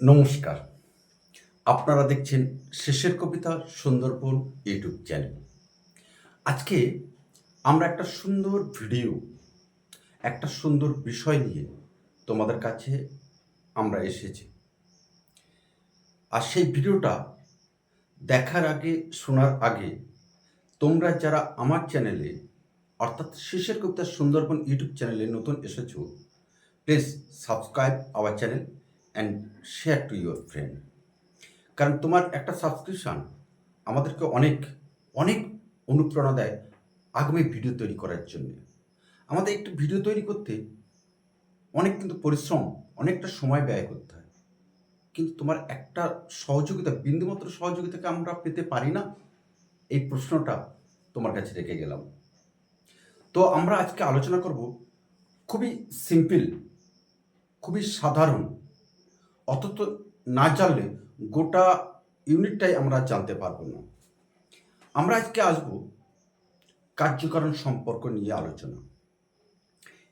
নমস্কার। আপনারা দেখছেন শেষের কবিতা সুন্দরবন ইউটিউব চ্যানেল। আজকে আমরা একটা সুন্দর ভিডিও, একটা সুন্দর বিষয় নিয়ে তোমাদের কাছে আমরা এসেছি। আর সেই ভিডিওটা দেখার আগে, শোনার আগে তোমরা যারা আমার চ্যানেলে, অর্থাৎ শেষের কবিতা সুন্দরবন ইউটিউব চ্যানেলে নতুন এসেছ please subscribe our channel and share to your friend কারণ তোমার একটা সাবস্ক্রিপশান আমাদেরকে অনেক অনেক অনুপ্রেরণা দেয় আগামী ভিডিও তৈরি করার জন্য। আমাদের একটু ভিডিও তৈরি করতে অনেক কিন্তু পরিশ্রম, অনেকটা সময় ব্যয় করতে হয়। কিন্তু তোমার একটা সহযোগিতা, বিন্দুমাত্র সহযোগিতাকে আমরা পেতে পারি না, এই প্রশ্নটা তোমার কাছে রেখে গেলাম। তো আমরা আজকে আলোচনা করব খুবই সিম্পল খুবই সাধারণ অথচ না জানলে গোটা ইউনিটটাই আমরা জানতে পারব না। আমরা আজকে আসব কার্যকারণ সম্পর্ক নিয়ে আলোচনা।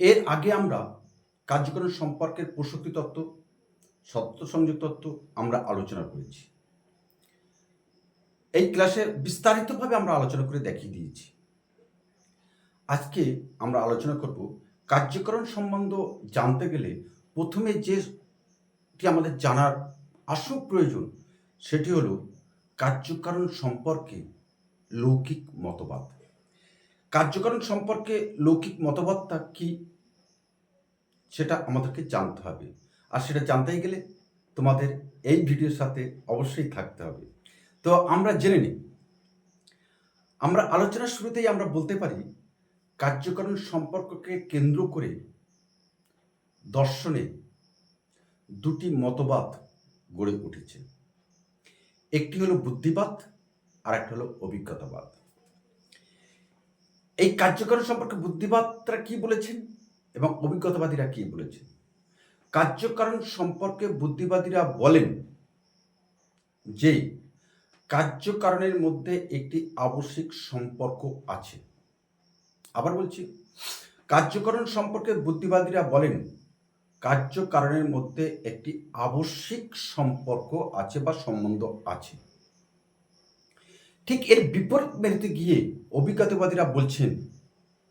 এর আগে আমরা কার্যকারণ সম্পর্কের প্রসক্তি তত্ত্ব সত্য সংযোগ তত্ত্ব আমরা আলোচনা করেছি। এই ক্লাসে বিস্তারিতভাবে আমরা আলোচনা করে দেখিয়ে দিয়েছি। আজকে আমরা আলোচনা করব কার্যকরণ সম্বন্ধ জানতে গেলে প্রথমে যেটি আমাদের জানার আসল প্রয়োজন, সেটি হলো কার্যকারণ সম্পর্কে লৌকিক মতবাদ। কার্যকারণ সম্পর্কে লৌকিক মতবাদটা কি, সেটা আমাদেরকে জানতে হবে। আর সেটা জানতেই গেলে তোমাদের এই ভিডিওর সাথে অবশ্যই থাকতে হবে। তো আমরা জেনে নিই। আমরা আলোচনার শুরুতেই আমরা বলতে পারি, কার্যকারণ সম্পর্ককে কেন্দ্র করে দর্শনে দুটি মতবাদ গড়ে উঠেছে। একটি হলো বুদ্ধিবাদ আর একটা হলো অভিজ্ঞতাবাদ। এই কার্যকরণ সম্পর্কে বুদ্ধিবাদরা কি বলেছেন এবং অভিজ্ঞতাবাদীরা কি বলেছেন? কার্যকারণ সম্পর্কে বুদ্ধিবাদীরা বলেন যে, কার্যকারণের মধ্যে একটি আবশ্যিক সম্পর্ক আছে। আবার বলছি, কার্যকরণ সম্পর্কে বুদ্ধিবাদীরা বলেন কার্যকারণের মধ্যে একটি আবশ্যিক সম্পর্ক আছে বা সম্বন্ধ আছে। ঠিক এর বিপরীত মেরুতে গিয়ে অভিজ্ঞতাবাদীরা বলছেন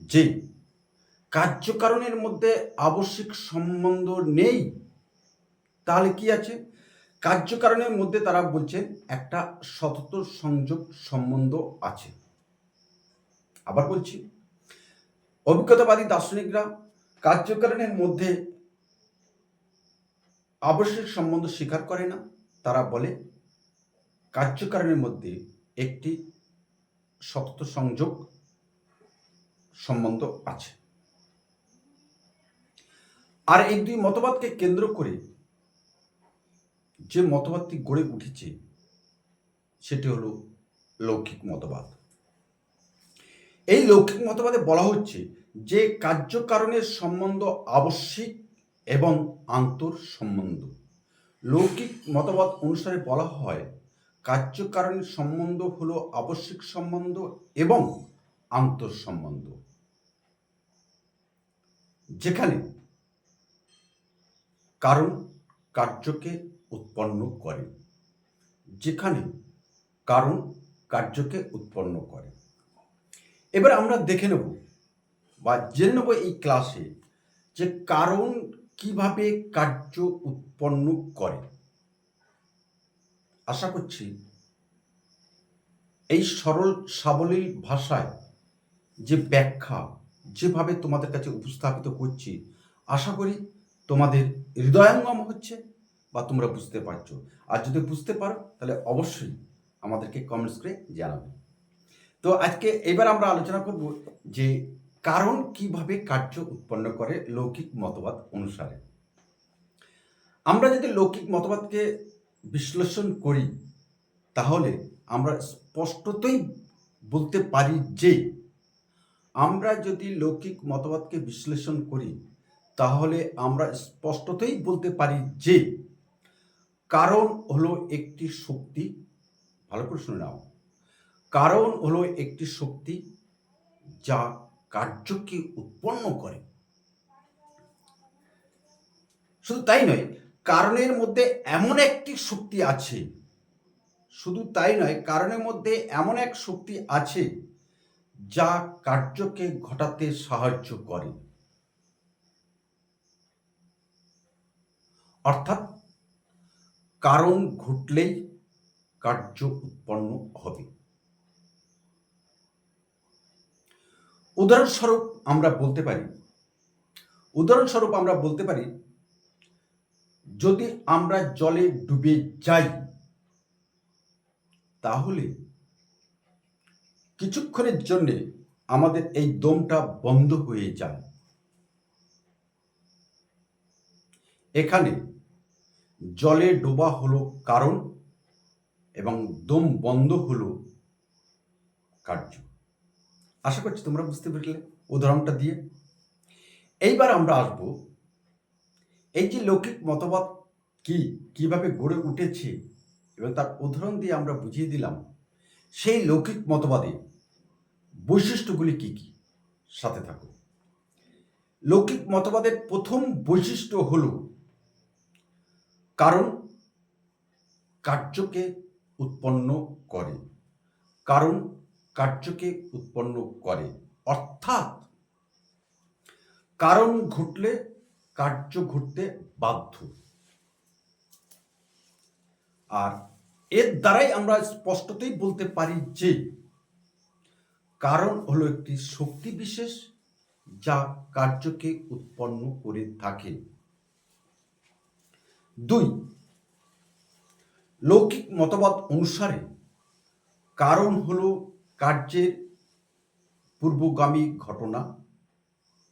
যে, কার্যকারণের মধ্যে আবশ্যিক সম্বন্ধ নেই, তাহলে কি আছে? কার্যকারণের মধ্যে তারা বলছেন একটা সতত সংযোগ সম্বন্ধ আছে। আবার বলছি, অভিজ্ঞতাবাদী দার্শনিকরা কার্যকারণের মধ্যে আবশ্যিক সম্বন্ধ স্বীকার করে না। তারা বলে, কার্যকারণের মধ্যে একটি শক্ত সংযোগ সম্বন্ধ আছে। আর এই দুই মতবাদকে কেন্দ্র করে যে মতবাদটি গড়ে উঠেছে, সেটি হলো লৌকিক মতবাদ। এই লৌকিক মতবাদে বলা হচ্ছে যে কার্যকারণের সম্বন্ধ আবশ্যিক এবং আন্তর সম্বন্ধ লৌকিক মতবাদ অনুসারে বলা হয় কার্যকারণের সম্বন্ধ হল আবশ্যিক সম্বন্ধ এবং আন্তর সম্বন্ধ যেখানে কারণ কার্যকে উৎপন্ন করে, যেখানে কারণ কার্যকে উৎপন্ন করে। এবার আমরা দেখে নেব বা জেনে নেব এই ক্লাসে যে কারণ কীভাবে কার্য উৎপন্ন করে? আশা করছি এই সরল সাবলীল ভাষায় যে ব্যাখ্যা যেভাবে তোমাদের কাছে উপস্থাপিত করছি, আশা করি তোমাদের হৃদয়ঙ্গম হচ্ছে বা তোমরা বুঝতে পারছ। আর যদি বুঝতে পারো, তাহলে অবশ্যই আমাদেরকে কমেন্টস করে জানাবে। তো আজকে এবার আমরা আলোচনা করব যে কারণ কীভাবে কার্য উৎপন্ন করে লৌকিক মতবাদ অনুসারে। আমরা যদি লৌকিক মতবাদকে বিশ্লেষণ করি, তাহলে আমরা স্পষ্টতই বলতে পারি যে, আমরা যদি লৌকিক মতবাদকে বিশ্লেষণ করি, তাহলে আমরা স্পষ্টতই বলতে পারি যে, কারণ হলো একটি শক্তি, ভালো করে শুনে নাও, কারণ হলো একটি শক্তি যা কার্যকে উৎপন্ন করে। শুধু তাই নয়, কারণের মধ্যে এমন একটি শক্তি আছে। শুধু তাই নয়, কারণের মধ্যে এমন এক শক্তি আছে যা কার্যকে ঘটাতে সাহায্য করে। অর্থাৎ কারণ ঘটলেই কার্য উৎপন্ন হবে। উদাহরণস্বরূপ আমরা বলতে পারি, উদাহরণস্বরূপ আমরা বলতে পারি, যদি আমরা জলে ডুবে যাই, তাহলে কিছুক্ষণের জন্যে আমাদের এই দমটা বন্ধ হয়ে যায়। এখানে জলে ডোবা হলো কারণ এবং দম বন্ধ হলো কার্য। আশা করছি তোমরা বুঝতে পারলে উদাহরণটা দিয়ে। এইবার আমরা আসব, এই যে লৌকিক মতবাদ কি, কীভাবে গড়ে উঠেছে, এবং তার উদাহরণ দিয়ে আমরা বুঝিয়ে দিলাম, সেই লৌকিক মতবাদে বৈশিষ্ট্যগুলি কি কি? সাথে থাকো। লৌকিক মতবাদের প্রথম বৈশিষ্ট্য হল কারণ কার্যকে উৎপন্ন করে। কারণ কার্যকে উৎপন্ন করে। অর্থাৎ কারণ ঘটলে কার্য ঘটতে বাধ্য। আর এর দ্বারাই আমরা স্পষ্টতই বলতে পারি যে কারণ হলো একটি শক্তি বিশেষ যা কার্যকে উৎপন্ন করে থাকে। দুই, লৌকিক মতবাদ অনুসারে কারণ হলো কার্যের পূর্বগামী ঘটনা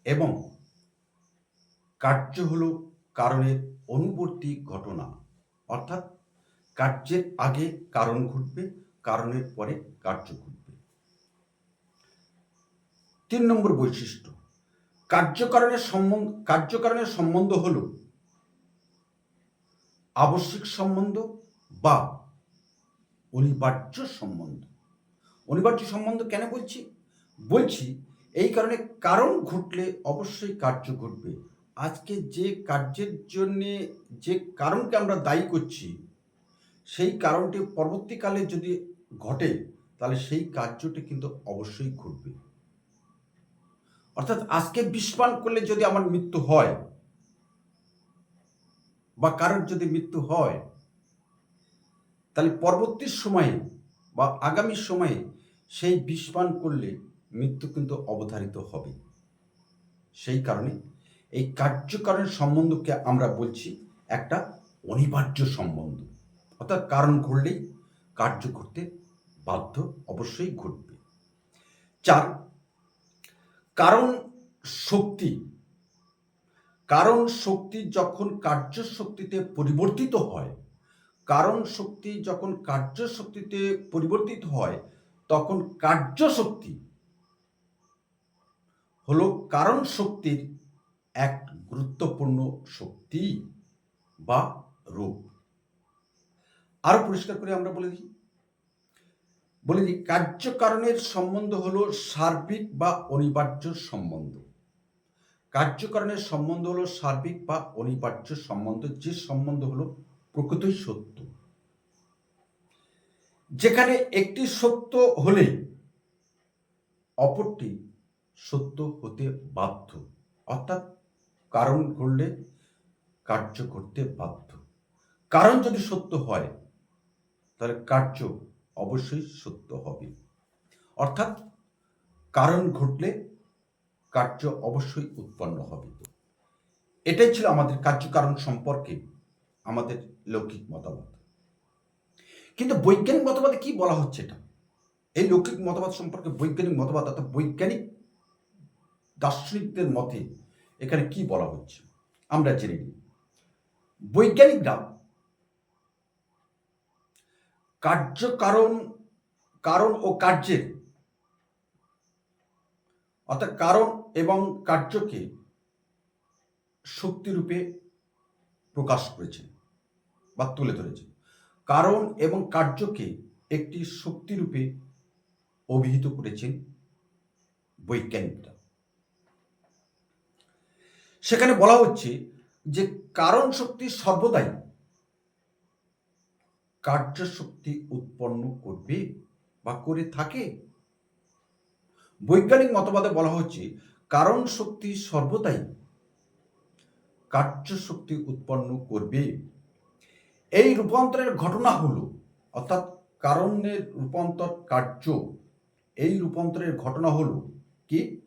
এবং কার্য হল কারণের অনুবর্তী ঘটনা। অর্থাৎ কার্যের আগে কারণ ঘটবে, কারণের পরে কার্য ঘটবে। তিন নম্বর বৈশিষ্ট্য, কার্যকারণের সম্বন্ধ কার্যকারণের সম্বন্ধ হল আবশ্যিক সম্বন্ধ বা অনিবার্য সম্বন্ধ। অনিবার্য সম্বন্ধ কেন বলছি? বলছি এই কারণে কারণ ঘটলে অবশ্যই কার্য ঘটবে। আজকে যে কার্যের জন্যে যে কারণকে আমরা দায়ী করছি, সেই কারণটি পরবর্তীকালে যদি ঘটে, তাহলে সেই কার্যটি কিন্তু অবশ্যই ঘটবে। অর্থাৎ আজকে বিষপান করলে যদি আমার মৃত্যু হয়, বা কারোর যদি মৃত্যু হয়, তাহলে পরবর্তী সময়ে বা আগামী সময়ে সেই বিষপান করলে মৃত্যু কিন্তু অবধারিত হবে। সেই কারণে এই কার্যকারণ সম্বন্ধকে আমরা বলছি একটা অনিবার্য সম্বন্ধ। অর্থাৎ কারণ ঘটলেই কার্য করতে বাধ্য অবশ্যই ঘটবে। চার, কারণ শক্তি। কারণ শক্তি যখন কার্য শক্তিতে পরিবর্তিত হয়, কারণ শক্তি যখন কার্য শক্তিতে পরিবর্তিত হয় তখন কার্য শক্তি হলো কারণ শক্তির এক গুরুত্বপূর্ণ শক্তি বা রূপ। আরও পরিষ্কার করে আমরা বলে দিই। বলে দিই কার্যকারণের সম্বন্ধ হলো সার্বিক বা অনিবার্য সম্বন্ধ। কার্যকারণের সম্বন্ধ হলো সার্বিক বা অনিবার্য সম্বন্ধ, যে সম্বন্ধ হলো প্রকৃতই সত্য। যেখানে একটি সত্য হলে অপরটি সত্য হতে বাধ্য। অর্থাৎ কারণ ঘটলে কার্য করতে বাধ্য। কারণ যদি সত্য হয়, তাহলে কার্য অবশ্যই সত্য হবে। অর্থাৎ কারণ ঘটলে কার্য অবশ্যই উৎপন্ন হবে। এটাই ছিল আমাদের কার্যকারণ সম্পর্কে আমাদের লৌকিক মতামত। কিন্তু বৈজ্ঞানিক মতবাদে কি বলা হচ্ছে এটা? এই লৌকিক মতবাদ সম্পর্কে বৈজ্ঞানিক মতবাদ অর্থাৎ বৈজ্ঞানিক দার্শনিকদের মতে এখানে কি বলা হচ্ছে? আমরা জেনে নিই। বৈজ্ঞানিকরা কার্যকারণ, কারণ ও কার্যের অর্থাৎ কারণ এবং কার্যকে শক্তিরূপে প্রকাশ করেছেন বা তুলে ধরেছেন কারণ এবং কার্যকে একটি শক্তিরূপে অভিহিত করেছেন বৈজ্ঞানিকরা। সেখানে বলা হচ্ছে যে কারণ শক্তি সর্বদাই কার্য শক্তি উৎপন্ন করবে বা করে থাকে। বৈজ্ঞানিক মতবাদে বলা হচ্ছে কারণ শক্তি সর্বদাই কার্য শক্তি উৎপন্ন করবে। এই রূপান্তরের ঘটনা হলো, অর্থাৎ কারণের রূপান্তর কার্য, এই রূপান্তরের ঘটনা হলো কি?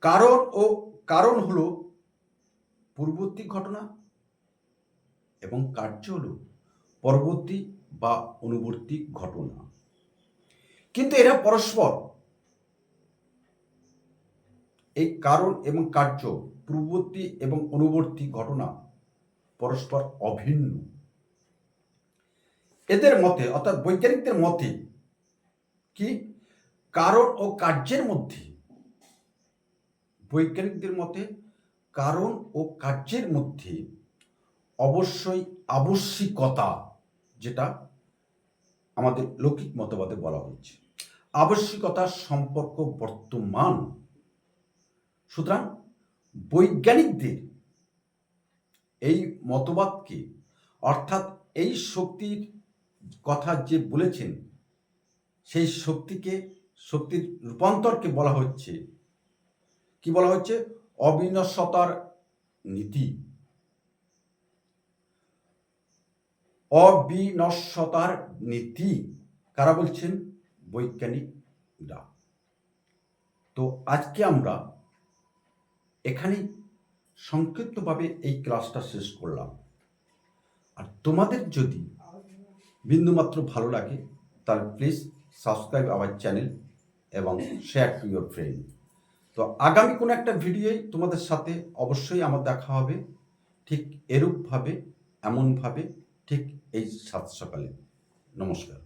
কারণ ও কারণ হলো পূর্ববর্তী ঘটনা এবং কার্য হলো পরবর্তী বা অনুবর্তী ঘটনা। কিন্তু এরা পরস্পর। এই কারণ এবং কার্য, পূর্ববর্তী এবং অনুবর্তী ঘটনা পরস্পর অভিন্ন। এদের মতে অর্থাৎ বৈজ্ঞানিকদের মতে কি? কারণ ও কার্যের মধ্যে, বৈজ্ঞানিকদের মতে কারণ ও কার্যের মধ্যে অবশ্যই আবশ্যিকতা, যেটা আমাদের লৌকিক মতবাদে বলা হয়েছে। আবশ্যিকতার সম্পর্ক বর্তমান। সুতরাং বৈজ্ঞানিকদের এই মতবাদকে, অর্থাৎ এই শক্তির কথা যে বলেছেন, সেই শক্তিকে, শক্তির রূপান্তরকে বলা হচ্ছে। কি বলা হচ্ছে? অবিনশ্বতার নীতি। অবিনশ্বতার নীতি। কারা বলছেন? বৈজ্ঞানিকরা। তো আজকে আমরা এখানেই সংক্ষিপ্তভাবে এই ক্লাসটা শেষ করলাম। আর তোমাদের যদি বিন্দুমাত্র ভালো লাগে তাহলে প্লিজ সাবস্ক্রাইব আওয়ার চ্যানেল এবং শেয়ার টু ইয়োর ফ্রেন্ড তো আগামী কোনো একটা ভিডিওই তোমাদের সাথে অবশ্যই আমার দেখা হবে, ঠিক এরূপভাবে, এমনভাবে, ঠিক এই সাত সকালে। নমস্কার।